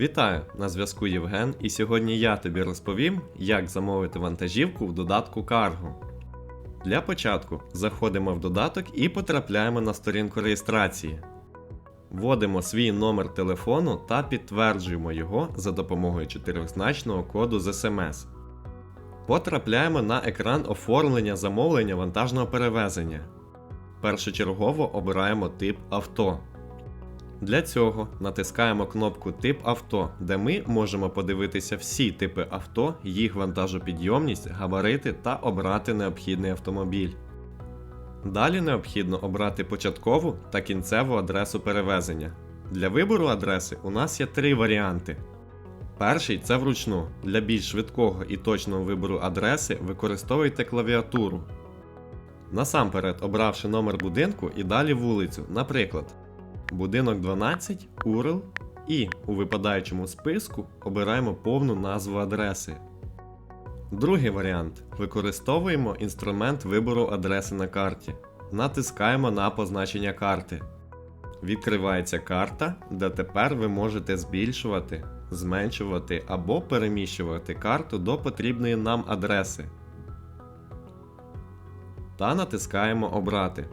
Вітаю! На зв'язку Євген, і сьогодні я тобі розповім, як замовити вантажівку в додатку Cargo. Для початку заходимо в додаток і потрапляємо на сторінку реєстрації. Вводимо свій номер телефону та підтверджуємо його за допомогою чотирьохзначного коду з SMS. Потрапляємо на екран оформлення замовлення вантажного перевезення. Першочергово обираємо тип авто. Для цього натискаємо кнопку Тип авто, де ми можемо подивитися всі типи авто, їх вантажопідйомність, габарити та обрати необхідний автомобіль. Далі необхідно обрати початкову та кінцеву адресу перевезення. Для вибору адреси у нас є три варіанти. Перший це вручну. Для більш швидкого і точного вибору адреси використовуйте клавіатуру. Насамперед обравши номер будинку і далі вулицю, наприклад, будинок 12, URL і у випадаючому списку обираємо повну назву адреси. Другий варіант. Використовуємо інструмент вибору адреси на карті. Натискаємо на позначення карти. Відкривається карта, де тепер ви можете збільшувати, зменшувати або переміщувати карту до потрібної нам адреси. Та натискаємо Обрати.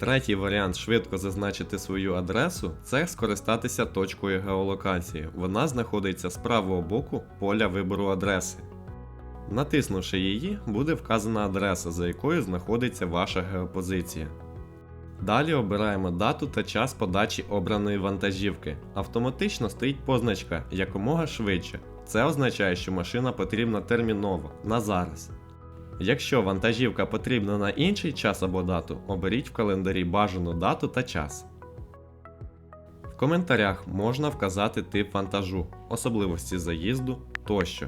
Третій варіант швидко зазначити свою адресу це скористатися точкою геолокації. Вона знаходиться з правого боку поля вибору адреси. Натиснувши її, буде вказана адреса, за якою знаходиться ваша геопозиція. Далі обираємо дату та час подачі обраної вантажівки. Автоматично стоїть позначка якомога швидше. Це означає, що машина потрібна терміново на зараз. Якщо вантажівка потрібна на інший час або дату, оберіть в календарі бажану дату та час. В коментарях можна вказати тип вантажу, особливості заїзду тощо.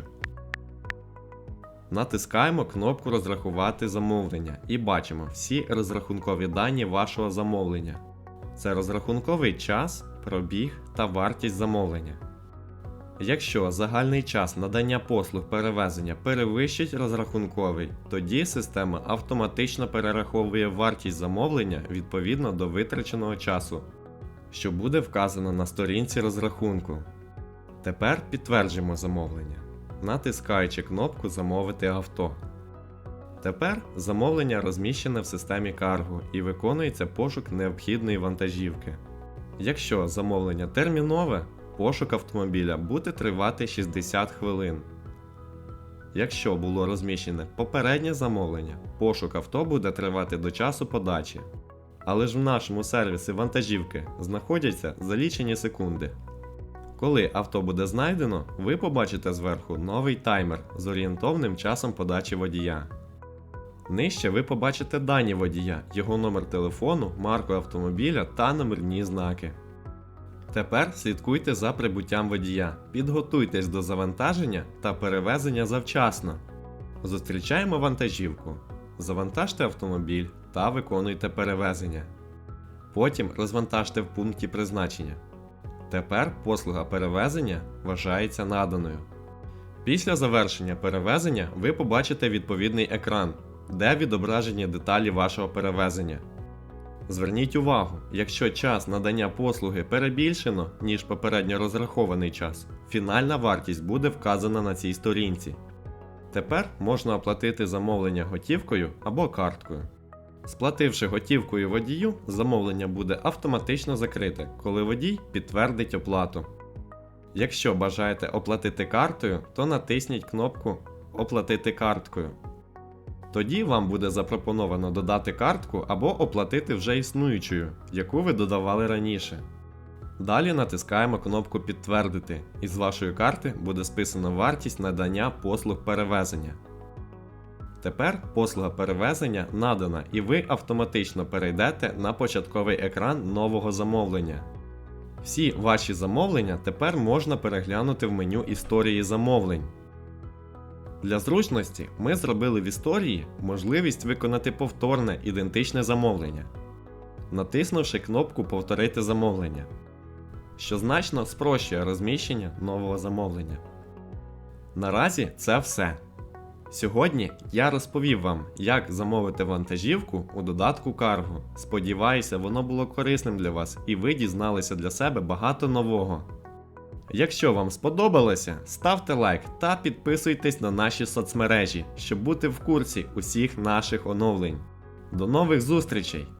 Натискаємо кнопку Розрахувати замовлення і бачимо всі розрахункові дані вашого замовлення. Це розрахунковий час, пробіг та вартість замовлення. Якщо загальний час надання послуг перевезення перевищить розрахунковий, тоді система автоматично перераховує вартість замовлення відповідно до витраченого часу, що буде вказано на сторінці розрахунку. Тепер підтверджуємо замовлення, натискаючи кнопку Замовити авто. Тепер замовлення розміщене в системі Cargo і виконується пошук необхідної вантажівки. Якщо замовлення термінове, пошук автомобіля буде тривати 60 хвилин. Якщо було розміщене попереднє замовлення, пошук авто буде тривати до часу подачі. Але ж в нашому сервісі вантажівки знаходяться за лічені секунди. Коли авто буде знайдено, ви побачите зверху новий таймер з орієнтовним часом подачі водія. Нижче ви побачите дані водія, його номер телефону, марку автомобіля та номерні знаки. Тепер слідкуйте за прибуттям водія, підготуйтесь до завантаження та перевезення завчасно. Зустрічаємо вантажівку. Завантажте автомобіль та виконуйте перевезення. Потім розвантажте в пункті призначення. Тепер послуга перевезення вважається наданою. Після завершення перевезення ви побачите відповідний екран, де відображені деталі вашого перевезення. Зверніть увагу, якщо час надання послуги перебільшено, ніж попередньо розрахований час, фінальна вартість буде вказана на цій сторінці. Тепер можна оплатити замовлення готівкою або карткою. Сплативши готівкою водію, замовлення буде автоматично закрите, коли водій підтвердить оплату. Якщо бажаєте оплатити картою, то натисніть кнопку Оплатити карткою. Тоді вам буде запропоновано додати картку або оплатити вже існуючою, яку ви додавали раніше. Далі натискаємо кнопку Підтвердити, і з вашої карти буде списана вартість надання послуг перевезення. Тепер послуга перевезення надана і ви автоматично перейдете на початковий екран нового замовлення. Всі ваші замовлення тепер можна переглянути в меню історії замовлень. Для зручності ми зробили в історії можливість виконати повторне ідентичне замовлення, натиснувши кнопку Повторити замовлення, що значно спрощує розміщення нового замовлення. Наразі це все. Сьогодні я розповів вам, як замовити вантажівку у додатку Cargo. Сподіваюся, воно було корисним для вас і ви дізналися для себе багато нового. Якщо вам сподобалося, ставте лайк та підписуйтесь на наші соцмережі, щоб бути в курсі усіх наших оновлень. До нових зустрічей!